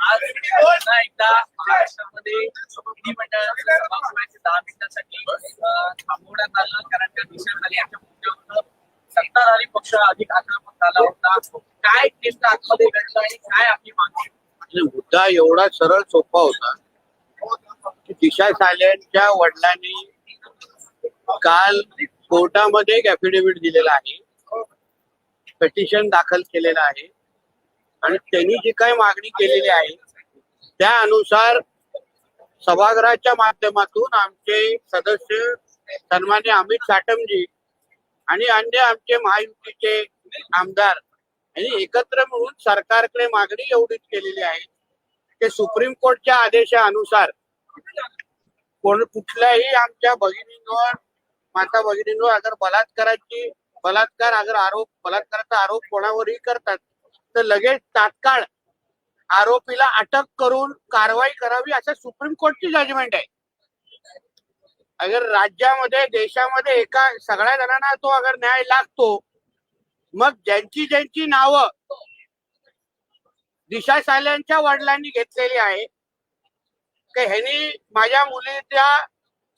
आज पुन्हा एकदा महाराष्ट्रामध्ये विधिमंडळाचं सभागृहाचे दहा मिनिटांसाठी अं, थांबवण्यात आलं कारण त्या दिशेखाली अशा मुद्द्यावर सत्ताधारी पक्ष अधिक आक्रमक झाला होता काय नेमकं आतमध्ये घडलं आणि काय आपली मागणी मुद्दा एवढा सरळ सोपा होता की दिशा सालेंच्या वडिलांनी काल कोर्टामध्ये एक ऍफिडेव्हिट दिलेला आहे. पिटिशन दाखल केलेलं आहे. आणि त्यांनी जी काही मागणी केलेली आहे त्या अनुसार सभागृहाच्या माध्यमातून आमचे सदस्य सन्मान्य अमित साटमजी आणि अन्य आमचे महायुतीचे आमदार यांनी एकत्र मिळून सरकारकडे मागणी एवढीच केलेली आहे की सुप्रीम कोर्टच्या आदेशानुसार कोण कुठल्याही आमच्या भगिनींवर माता भगिनींवर अगर बलात्काराची बलात्कार अगर आरोप बलात्काराचा आरोप कोणावरही करतात तर लगेच तात्काळ आरोपीला अटक करून कारवाई करावी असं सुप्रीम कोर्टची जजमेंट आहे. अगर राज्यामध्ये देशामध्ये एका सगळ्या जणांना तो अगर न्याय लागतो मग ज्यांची ज्यांची नावं दिशा साल्यांच्या वडिलांनी घेतलेली आहे की ह्यांनी माझ्या मुलीचा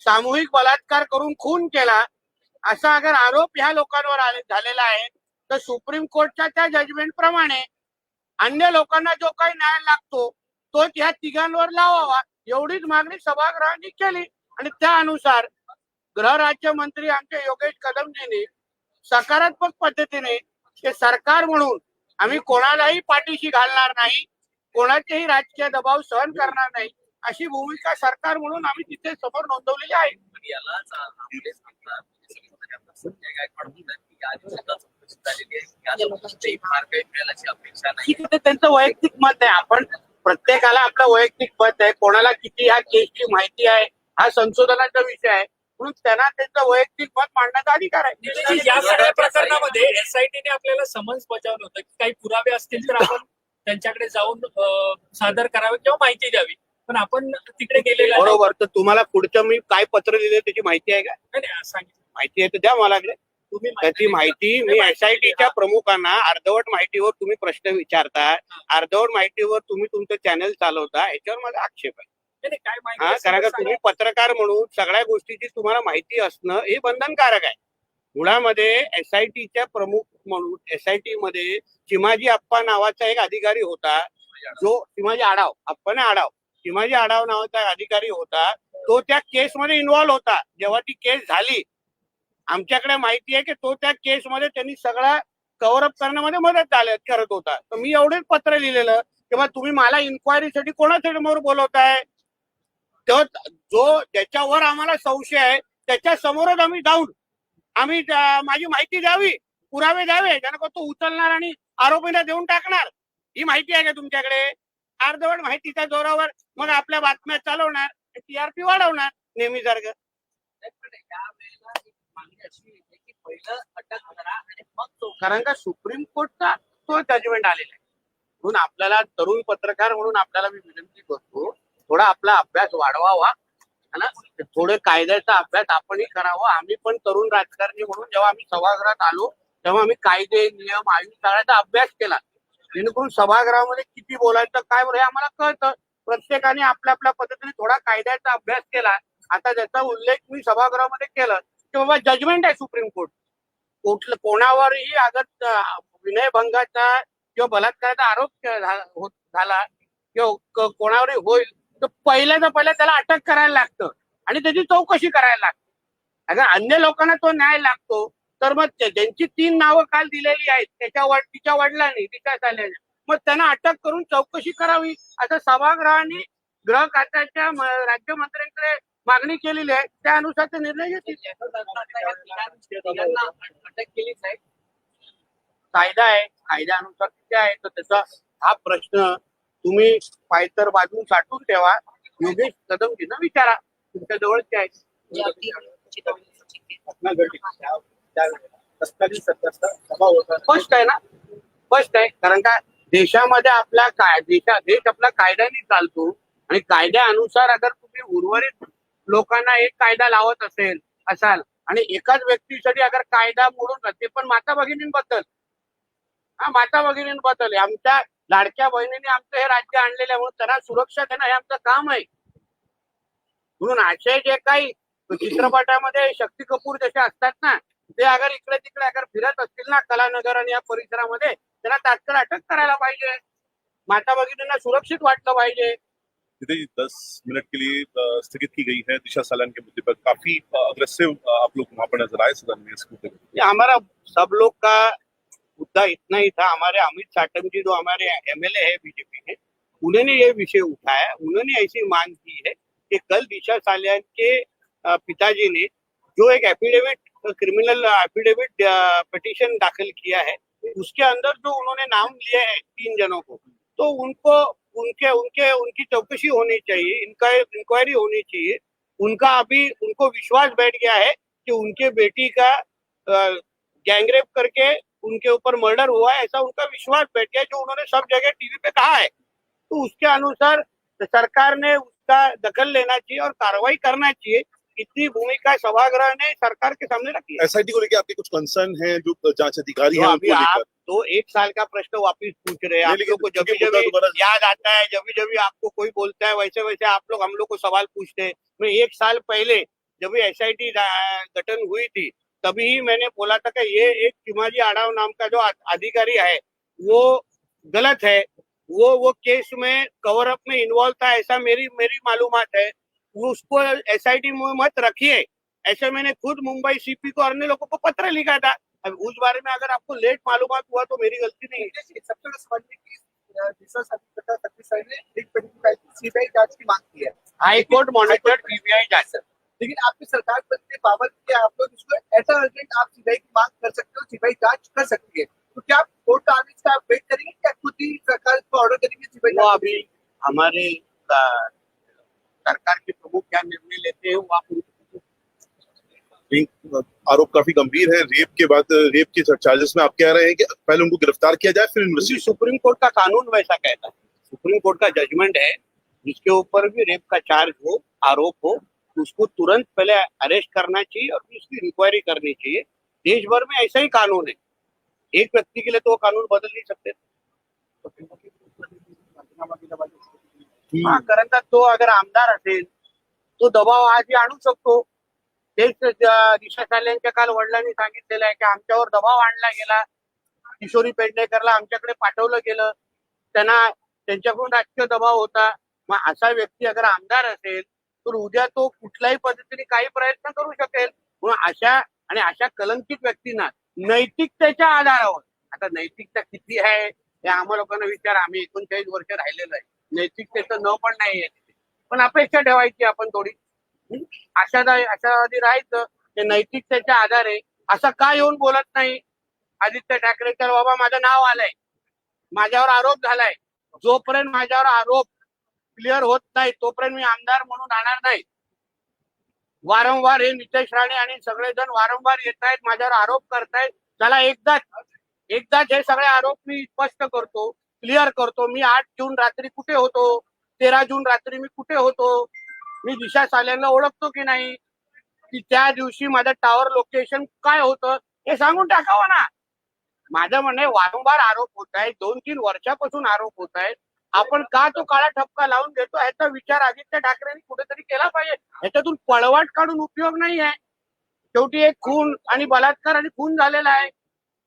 सामूहिक बलात्कार करून खून केला असा अगर आरोप ह्या लोकांवर झालेला आहे तर सुप्रीम कोर्टच्या त्या जजमेंट प्रमाणे अन्य लोकांना जो काही न्याय लागतो तो ह्या तिघांवर लावावा. एवढीच मागणी सभागृहांनी केली. आणि त्या अनुसार गृहराज्यमंत्री आमचे योगेश कदमजींनी सकारात्मक पद्धतीने ते सरकार म्हणून आम्ही कोणालाही पाठीशी घालणार नाही कोणाचेही राजकीय दबाव सहन करणार नाही अशी भूमिका सरकार म्हणून आम्ही तिथे समोर नोंदवलेली आहे. त्यांचं वैयक्तिक मत आहे. आपण प्रत्येकाला आपलं वैयक्तिक मत आहे. कोणाला किती ह्या केसची माहिती आहे हा संशोधनाचा विषय आहे. म्हणून त्यांना त्यांचं वैयक्तिक मत मांडण्याचा अधिकार आहे. या सगळ्या प्रकरणामध्ये एसआयटीने आपल्याला समन्स बजावलं होतं की काही पुरावे असतील तर आपण त्यांच्याकडे जाऊन सादर करावे किंवा माहिती द्यावी. पण आपण तिकडे गेलेलो. बरोबर. तर तुम्हाला पुढचं मी काय पत्र दिले त्याची माहिती आहे का? माहिती आहे तर द्या मला तुम्ही त्याची माहिती मी एसआयटीच्या प्रमुखांना अर्धवट माहितीवर तुम्ही प्रश्न विचारता. अर्धवट माहितीवर तुम्ही तुमचं चॅनल चालवता याच्यावर माझा आक्षेप आहे. हा कारण का तुम्ही पत्रकार म्हणून सगळ्या गोष्टीची तुम्हाला माहिती असणं हे बंधनकारक आहे. मुळामध्ये एसआयटीच्या प्रमुख म्हणून एसआयटी मध्ये चिमाजी अप्पा नावाचा एक अधिकारी होता. जो चिमाजी आडाव अप्पाने आडाव चिमाजी आढाव नावाचा अधिकारी होता तो त्या केसमध्ये इन्व्हॉल्व्ह होता. जेव्हा ती केस झाली आमच्याकडे माहिती आहे की तो त्या केसमध्ये त्यांनी सगळा कव्हरअप करण्यामध्ये मदत झाल्या करत होता. तर मी एवढेच पत्र लिहिलेलं किंवा तुम्ही मला इन्क्वायरीसाठी कोणासाठी समोर बोलवताय? तर जो ज्याच्यावर आम्हाला संशय आहे त्याच्या समोरच आम्ही जाऊन आम्ही माझी माहिती द्यावी पुरावे द्यावे त्यानं तो उचलणार आणि आरोपीला देऊन टाकणार. ही माहिती आहे का तुमच्याकडे? अर्धवट माहितीच्या जोरावर मग आपल्या बातम्या चालवणार टीआरपी वाढवणार नेहमीसारखं पण यावेळेला कारण का सुप्रीम कोर्टचा तो जजमेंट आलेला आहे. म्हणून आपल्याला तरुण पत्रकार म्हणून आपल्याला मी विनंती करतो थोडा आपला अभ्यास वाढवावा. है ना कायद्याचा अभ्यास आपणही करावा. आम्ही पण तरुण राजकारणी म्हणून जेव्हा आम्ही सभागृहात आलो तेव्हा आम्ही कायदे नियम आयुष सगळ्याचा अभ्यास केला. जेणेकरून सभागृहामध्ये किती बोलायचं काय बोलायचं हे आम्हाला कळतं. प्रत्येकाने आपल्या आपल्या पद्धतीने थोडा कायद्याचा अभ्यास केला. आता त्याचा उल्लेख मी सभागृहामध्ये केला की बाबा जजमेंट आहे सुप्रीम कोर्ट. कुठलं कोणावरही अगर विनयभंगाचा किंवा बलात्काराचा आरोप झाला किंवा कोणावरही होईल तर पहिल्याचा पहिल्या त्याला अटक करायला लागतं. आणि त्याची चौकशी करायला लागते. अगर अन्य लोकांना तो न्याय लागतो. तर मग ज्यांची तीन नावं काल दिलेली आहेत त्याच्या वड तिच्या वडिलांनी तिच्या झाल्याने मग त्यांना अटक करून चौकशी करावी. असं सभागृहाने गृह खात्याच्या म- राज्यमंत्र्यांकडे मागणी केलेली आहे. त्यानुसार ते निर्णय घेतील. अटक केलीच आहे कायदा आहे. कायद्यानुसार किती आहे. तर त्याचा हा प्रश्न तुम्ही पायतर बाजून साठवून ठेवा. योगेश कदमजींना विचारा. तुमच्या जवळचे आहे. स्पष्ट आहे ना? स्पष्ट आहे. कारण का देशामध्ये आपला काय देशा देश आपला कायद्याने चालतो. आणि कायद्यानुसार अगर तुम्ही उर्वरित लोकांना एक कायदा लावत असेल असाल आणि एकाच व्यक्तीसाठी अगर कायदा मोडून ते पण माता भगिनींबद्दल. हा माता भगिनींबद्दल. आमच्या लाडक्या बहिणीने आमचं हे राज्य आणलेलं आहे म्हणून त्यांना सुरक्षा देणं हे आमचं काम आहे. म्हणून असे जे काही चित्रपटामध्ये शक्ती कपूर जसे असतात ना ते अगर इकडे तिकडे अगर फिरत असतील ना कलानगर आणि या परिसरामध्ये त्यांना तात्काळ अटक करायला पाहिजे. माता भगिनींना सुरक्षित वाटलं पाहिजे. जी दस मिनट के लिए स्थगित की गई है दिशा सालन के मुद्दे पर काफी अग्रेसिव आप लोग वहां पर नजर आए सदन में इस मुद्दे पर ये हमारा सब लोग का मुद्दा इतना ही था। हमारे अमित साटम जी जो हमारे एमएलए है बीजेपी के उन्होंने ये विषय उठाया। उन्होंने ऐसी मांग की है कि कल दिशा सालियान के पिताजी ने जो एक एफिडेविट क्रिमिनल एफिडेविट पिटिशन दाखिल किया है, उसके अंदर जो उन्होंने नाम लिए हैं तीन जनों को तो उनको, उनके उनके, उनकी चौकसी होनी चाहिए, इनका इंक्वायरी होनी चाहिए। उनका अभी, उनको विश्वास बैठ गया है कि उनके बेटी का गैंगरेप करके उनके ऊपर मर्डर हुआ है, ऐसा उनका विश्वास बैठ गया जो उन्होंने सब जगह टीवी पे कहा है। तो उसके अनुसार सरकार ने उसका दखल लेना चाहिए और कार्रवाई करना चाहिए। इतनी भूमिका सभागृह ने सरकार के सामने रखी है। एसआईटी को लेकर आपके कुछ कंसर्न हैं जो जाँच अधिकारी तो हैं अभी आप तो एक साल का प्रश्न वापिस पूछ रहे हैं। आप लोग को जब जब याद आता है जब जब आपको कोई बोलता है वैसे वैसे आप लोग हम लोग को सवाल पूछते हैं। मैं एक साल पहले जब एस आई टी गठन हुई थी तभी ही मैंने बोला था कि ये एक चिमाजी आड़ाव नाम का जो अधिकारी है वो गलत है। वो वो केस में कवर अप में इन्वॉल्व था ऐसा मेरी मेरी मालूमात है। उसको एस आई टी में मत रखिए। ऐसे मैंने खुद मुंबई सीपी को अन्य लोगों को पत्र लिखा था। अब उस बारे में अगर आपको लेट मालूमात हुआ तो मेरी गलती नहीं है। सबसे कि सीबीआई जाँच की मांग की मॉनिटर्ड जाँच। लेकिन आपकी सरकार बनने बाबत के आप लोग इसको ऐसा अर्जेंट आप सीबीआई की मांग कर सकते हो सीबीआई जाँच कर सकती है। तो क्या आप कोर्ट का आदेश का आप वेट करेंगे क्या खुद ही सरकार को ऑर्डर करेंगे सीबीआई अभी हमारे सरकार के प्रमुख क्या निर्णय लेते हैं वो आप उनको आरोप काफ़ी गंभीर है। रेप के बाद रेप के चार्जेस में आप कह रहे हैं कि पहले उनको गिरफ़्तार किया जाए फिर इन्वेस्टिगेशन सुप्रीम कोर्ट का कानून वैसा कहता है। सुप्रीम कोर्ट का जजमेंट है जिसके ऊपर भी रेप का चार्ज हो आरोप हो उसको तुरंत पहले अरेस्ट करना चाहिए और फिर उसकी इंक्वायरी करनी चाहिए। देश भर में ऐसा ही कानून है। एक व्यक्ति के लिए तो वो कानून बदल नहीं सकते। करंदा तो अगर आमदार असेल तो दबाव आधी आणू शकतो. तेच दिशा साल्यांच्या काल वडिलांनी सांगितलेलं आहे की आमच्यावर दबाव आणला गेला. किशोरी पेडणेकरला आमच्याकडे पाठवलं गेलं. त्यांना त्यांच्याकडून राजकीय दबाव होता. मग असा व्यक्ती अगर आमदार असेल तर उद्या तो कुठल्याही पद्धतीने काही प्रयत्न करू शकेल. म्हणून अशा आणि अशा कलंकित व्यक्तींना नैतिकतेच्या आधारावर आता नैतिकता किती आहे हे आम्हा लोकांना विचार आम्ही एकोणचाळीस वर्ष राहिलेलो आहे. नैतिकतेचं न पण नाही आहे पण अपेक्षा ठेवायची आपण थोडी. आशादायी आशावादी राहायचं. ते नैतिकतेच्या आधारे असं का येऊन बोलत नाही? आदित्य ठाकरेकर बाबा माझं नाव आलंय. माझ्यावर आरोप झालाय. जोपर्यंत माझ्यावर आरोप क्लिअर होत नाही तोपर्यंत मी आमदार म्हणून राहणार नाही. वारंवार हे नितेश राणे आणि सगळेजण वारंवार येत आहेत माझ्यावर आरोप करतायत. त्याला एकदाच एकदाच हे सगळे आरोप मी स्पष्ट करतो. क्लिअर करतो. मी आठ जून रात्री कुठे होतो? तेरा जून रात्री मी कुठे होतो? मी दिशा साल्यांना ओळखतो की नाही? की त्या दिवशी माझं टावर लोकेशन काय होतं? हे सांगून टाकावं ना. माझं म्हणणे वारंवार आरोप होत आहेत. दोन तीन वर्षापासून आरोप होत आहेत. आपण का तो काळा ठपका लावून देतो? ह्याचा विचार आदित्य ठाकरेंनी कुठेतरी केला पाहिजे. ह्याच्यातून पळवाट काढून उपयोग नाही आहे. शेवटी एक खून आणि बलात्कार आणि खून झालेला आहे.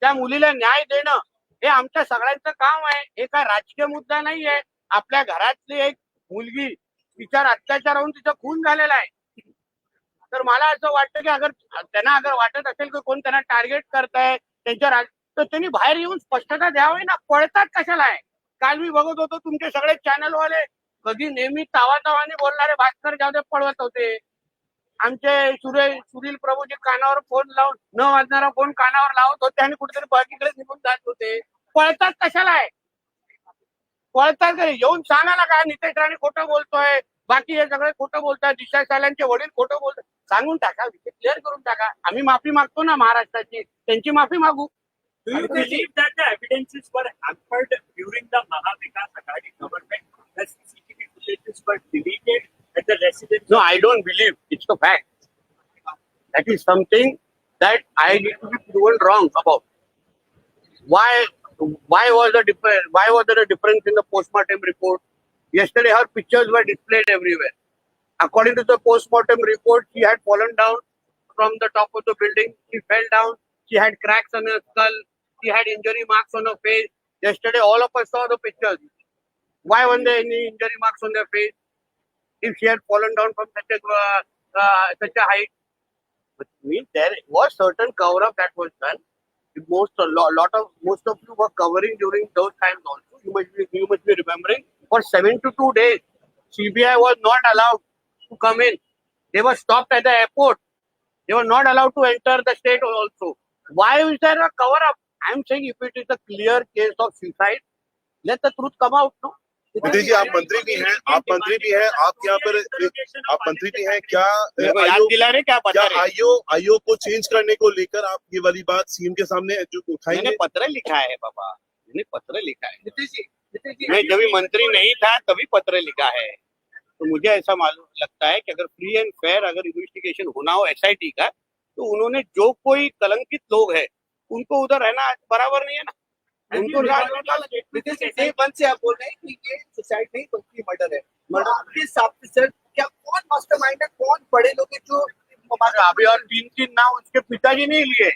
त्या मुलीला न्याय देणं हे आमच्या सगळ्यांचं काम आहे. हे काय राजकीय मुद्दा नाहीये. आपल्या घरातली एक मुलगी तिच्यावर अत्याचार होऊन तिचा खून झालेला आहे. तर मला असं वाटतं की अगर त्यांना अगर वाटत असेल की कोण त्यांना टार्गेट करताय त्यांच्या राज- तर त्यांनी बाहेर येऊन स्पष्टता द्यावी ना. पळतात कशाला आहे. काल मी बघत होतो तुमचे सगळे चॅनलवाले कधी नेहमी तावा तावाने बोलणारे भास्कर जाधव पळवत होते. आमचे सुरेश सुनील प्रभूजी कानावर फोन लावून न वाजणारा फोन कानावर लावत होते आणि कुठेतरी बाकीकडे निघून जात होते. पळतात कशाला आहे? पळतात घरी. येऊन सांगा ना का नितेश राणे खोटं बोलतोय. बाकी हे सगळे खोटं बोलतात. दिशा साल्यांचे वडील खोटं बोलतात. सांगून टाका विषय क्लिअर करून टाका. आम्ही माफी मागतो ना महाराष्ट्राची. त्यांची माफी मागू. Do you believe that the evidences were hampered during the Mahavikas Aghadi government? The CCTV footages were deleted. At the residence. No, I don't believe. It's a fact. That is something that I need to be proven wrong about. Why why was the difference? Why was there a difference in the postmortem report? Yesterday, her pictures were displayed everywhere. According to the postmortem report, she had fallen down from the top of the building. She fell down. She had cracks on her skull. She had injury marks on her face. Yesterday, all of us saw the pictures. Why weren't there any injury marks on their face? If she had fallen down from such a uh, uh, such a height, but means there was certain cover up that was done. Most a lot, lot of most of you were covering during those times also. You must be you must be remembering for seven to two days, CBI was not allowed to come in. They were stopped at the airport. They were not allowed to enter the state also. Why is there a cover up? I'm saying if it is a clear case of suicide, let the truth come out. No. Nitin ji आप मंत्री भी हैं आप मंत्री भी हैं आप यहाँ पर आप मंत्री भी हैं क्या दिला रहे क्या क्या आयोग आयोग को चेंज करने को लेकर आप ये वाली बात सीएम के सामने जो उठाएँगे? मैंने पत्र लिखा है बाबा मैंने पत्र लिखा है। मैं जब मंत्री नहीं था तभी पत्र लिखा है। तो मुझे ऐसा मालूम लगता है कि अगर फ्री एंड फेयर अगर इन्वेस्टिगेशन होना हो एसआईटी का तो उन्होंने जो कोई कलंकित लोग है उनको उधर रहना बराबर नहीं है ना? उनको दे। डे वन से आप बोल रहे हैं कि ये सुसाइड नहीं बल्कि मर्डर है। मर्डर आपके हिसाब से सर क्या कौन मास्टरमाइंड है? कौन बड़े लोग हैं जो अभी और तीन तीन नाम उसके पिताजी ने लिए।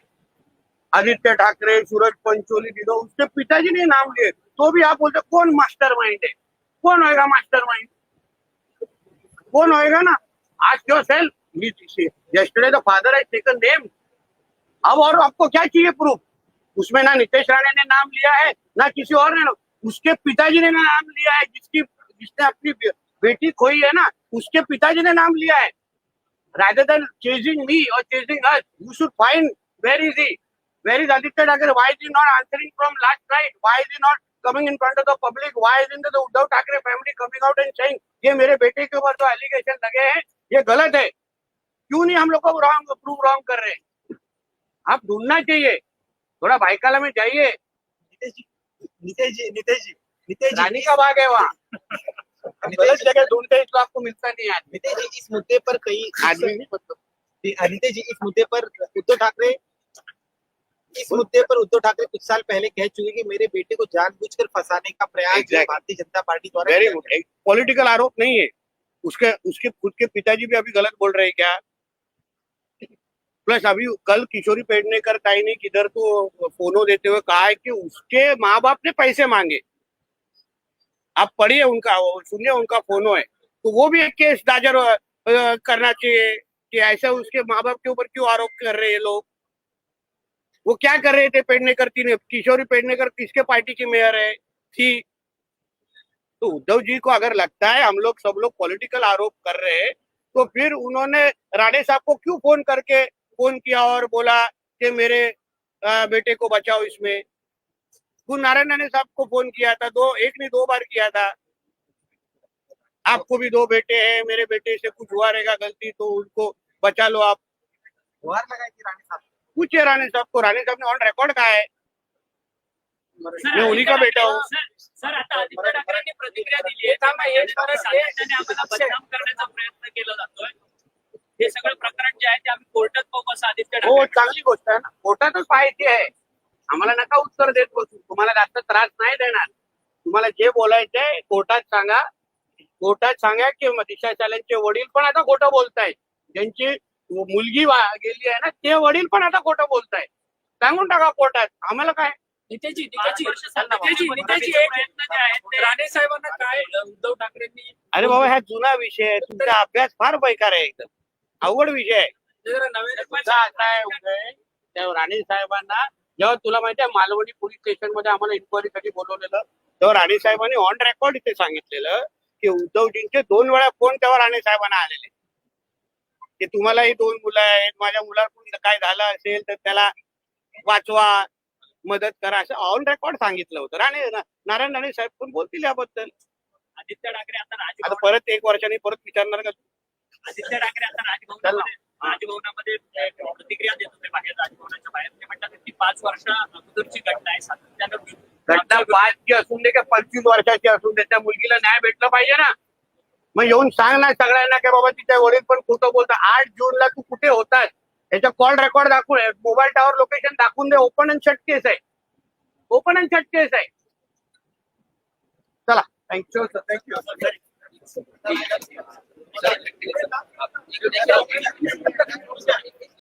आदित्य ठाकरे सूरज पंचोली दिदो उसके पिताजी ने नाम लिए। तो भी आप बोलते कौन मास्टर माइंड है? कौन होएगा मास्टर माइंड कौन होएगा ना? आज क्यों सेल yesterday the father has taken name अब और आपको क्या चाहिए प्रूफ उसमें ना नितेश राणे ने नाम लिया है, ना किसी और ने उसके पिताजी ने ना नाम लिया है, जिसकी, जिसने अपनी बेटी खोई है ना, उसके पिताजी ने नाम लिया है। राधर देन चेजिंग मी और chasing us you should find where is he where is Aditya Thackeray why is he not answering from last right why is he not coming in front of the public why is in the Uddhav Thackeray family coming out and saying ये मेरे बेटे के ऊपर जो allegation लगे हैं, ये गलत है। क्यों नहीं हम लोग को रॉन्ग प्रूव रॉन्ग कर रहे हैं? आप ढूंढना चाहिए। थोड़ा भाईकाला में जाइए। नीतीश जी नीतीश जी नीतीश रानी का बाग है वहाँ। गलत जगह ढूंढते हैं तो आपको मिलता नहीं है। नीतीश जी इस मुद्दे पर कई आदमी मतलब जी इस मुद्दे पर उद्धव ठाकरे इस मुद्दे पर उद्धव ठाकरे कुछ साल पहले कह चुके कि मेरे बेटे को जानबूझकर फंसाने का प्रयास Exactly. भारतीय जनता पार्टी द्वारा वेरी पॉलिटिकल आरोप नहीं है। उसके उसके खुद के पिताजी भी अभी गलत बोल रहे हैं क्या? प्लस अभी कल किशोरी पेडनेकर ताई ने किधर तो फोनो देते हुए कहा है कि उसके माँ बाप ने पैसे मांगे। आप पढ़िए उनका सुनिए उनका फोनो है। तो वो भी एक केस दाजर करना चाहिए कि ऐसा उसके माँ बाप के ऊपर क्यों आरोप कर रहे हैं लोग? वो क्या कर रहे थे पेडनेकर थी ने किशोरी पेडनेकर किसके पार्टी की मेयर है? थी। तो उद्धव जी को अगर लगता है हम लोग सब लोग पॉलिटिकल आरोप कर रहे हैं तो फिर उन्होंने राणे साहब को क्यों फ़ोन करके फ़ोन किया और बोला कि मेरे बेटे को बचाओ इसमें। गुरु नारायण राणे साहब को फ़ोन किया था दो एक ने दो बार किया था। आपको भी दो बेटे हैं मेरे बेटे से कुछ हुआ रहेगा गलती तो उनको बचा लो आप। लगाई थी रानी साहब? राणे साहब को राणे साहब ने ऑन रिकॉर्ड कहा है। मैं उन्हीं का बेटा हूँ। सर सर आता आदित्य ठाकरेंनी प्रतिक्रिया दिली आहे त्यामुळे हे सगळं सातत्याने आम्हाला बदनाम करण्याचा प्रयत्न केला जातोय हे सगळं प्रकरण जे आहे ते आम्ही कोर्टात बघू असं आदित्य हो चांगली गोष्ट आहे ना. कोर्टातच पाहायची आहे. आम्हाला नका उत्तर देत बसू. तुम्हाला जास्त त्रास नाही देणार. तुम्हाला जे बोलायचंय कोर्टात सांगा. कोर्टात सांगा की दिशा चालेंचे वडील पण आता खोटं बोलतायत. ज्यांची मुलगी वा- गेली आहे ना ते वडील पण आता खोटं बोलतायत. सांगून टाका कोर्टात. आम्हाला काय? बाबा. नितेशजी नितेशजी एक प्रयत्न जे आहेत ते- राणे साहेबांना काय उद्धव ठाकरेंनी अरे बाबा हा जुना विषय आहे. तुमचा अभ्यास फार बेकार आहे. एकदम अवघड विषय आहे. तुझा असा आहे उदय त्या राणे साहेबांना जेव्हा तुला माहिती आहे मालवणी पोलीस स्टेशनमध्ये आम्हाला इन्क्वायरी साठी बोलवलेलं तेव्हा राणे साहेबांनी ऑन रेकॉर्ड इथे सांगितलेलं की उद्धवजींचे दोन वेळा फोन तेव्हा राणे साहेबांना आलेले. की तुम्हालाही दोन मुलं आहेत माझ्या मुलाकडून काय झालं असेल तर त्याला वाचवा मदत करा असं ऑन रेकॉर्ड सांगितलं होतं. राणे नारायण राणे साहेब पण बोलतील याबद्दल? आदित्य ठाकरे आता परत एक वर्षांनी परत विचारणार का आदित्य ठाकरे आता राजभवनामध्ये राजभवनामध्ये प्रतिक्रिया देत होते बाहेर राजभवनाच्या बाहेर. ते म्हणतात की पाच वर्ष अगोदरची घटना आहे सातत्यानं घटना पाचची असून दे का पंचवीस वर्षाची असून दे. त्या मुलगीला न्याय भेटला पाहिजे ना. मग येऊन सांग ना सगळ्यांना की बाबा तिच्या वडील पण खोटं बोलतात. आठ जूनला तू कुठे होतात याच्या कॉल रेकॉर्ड दाखवून मोबाईल टावर लोकेशन दाखवून दे. ओपन अँड शट केस आहे. ओपन अँड शट केस आहे. चला. Thank you Sure, Je ne.